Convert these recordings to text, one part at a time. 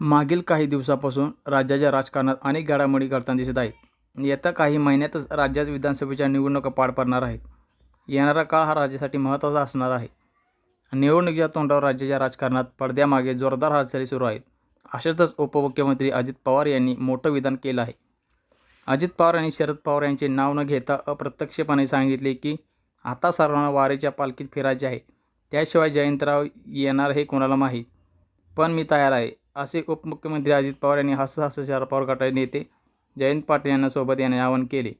मागील काही दिवसापासून राज्याच्या राजकारणात अनेक घडामोडी घडताना दिसत आहेत. येत्या काही महिन्यातच राज्यात विधानसभेच्या निवडणुका पार पडणार आहेत. येणारा काळ हा राज्यासाठी महत्त्वाचा असणार आहे. निवडणुकीच्या तोंडावर राज्याच्या राजकारणात पडद्यामागे जोरदार हालचाली सुरू आहेत. अशातच उपमुख्यमंत्री अजित पवार यांनी मोठं विधान केलं आहे. अजित पवार आणि शरद पवार यांचे नाव न घेता अप्रत्यक्षपणे सांगितले की आता सर्वांना वारेच्या पालखीत फिरायचे आहे. त्याशिवाय जयंतराव येणार हे कोणाला माहीत? पण मी तयार आहे. असे उपमुख्यमंत्री अजित पवार यांनी हसत हसत पवार गटाचे नेते जयंत पाटील यांना सोबत येण्याचे आवाहन केले.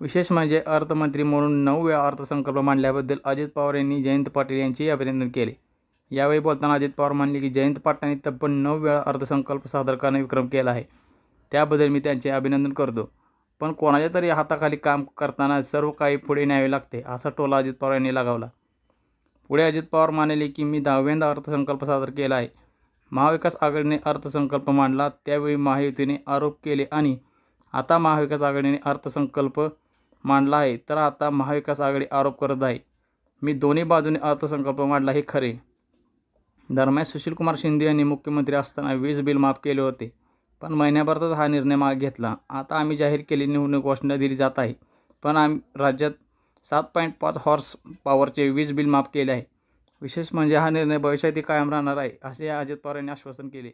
विशेष म्हणजे अर्थमंत्री म्हणून नऊ वेळा अर्थसंकल्प मांडल्याबद्दल अजित पवार यांनी जयंत पाटील यांचेही अभिनंदन केले. यावेळी बोलताना अजित पवार म्हणले की जयंत पाटलांनी तब्बल नऊ वेळा अर्थसंकल्प सादर करणे विक्रम केला आहे. त्याबद्दल मी त्यांचे अभिनंदन करतो. पण कोणाच्या तरी हाताखाली काम करताना सर्व काही पुढे न्यावे लागते असा टोला अजित पवार यांनी लगावला. पुढे अजित पवार म्हणाले की मी दहाव्यांदा अर्थसंकल्प सादर केला आहे. महाविकास आघाडीने अर्थसंकल्प मांडला त्यावेळी महायुतीने आरोप केले आणि आता महाविकास आघाडीने अर्थसंकल्प मांडला आहे तर आता महाविकास आघाडी आरोप करत आहे. मी दोन्ही बाजूने अर्थसंकल्प मांडला हे खरे. दरम्यान सुशीलकुमार शिंदे यांनी मुख्यमंत्री असताना वीज बिल माफ केले होते पण महिन्याभरातच हा निर्णय मागे घेतला. आता आम्ही जाहीर केलेली निवडणूक घोषणा दिली जात आहे पण आम्ही राज्यात सात पॉईंट पाच हॉर्स पॉवरचे वीज बिल माफ केले आहे. विशेष म्हणजे हा निर्णय भविष्यातही कायम राहणार आहे असे अजित पवार यांनी आश्वासन केले.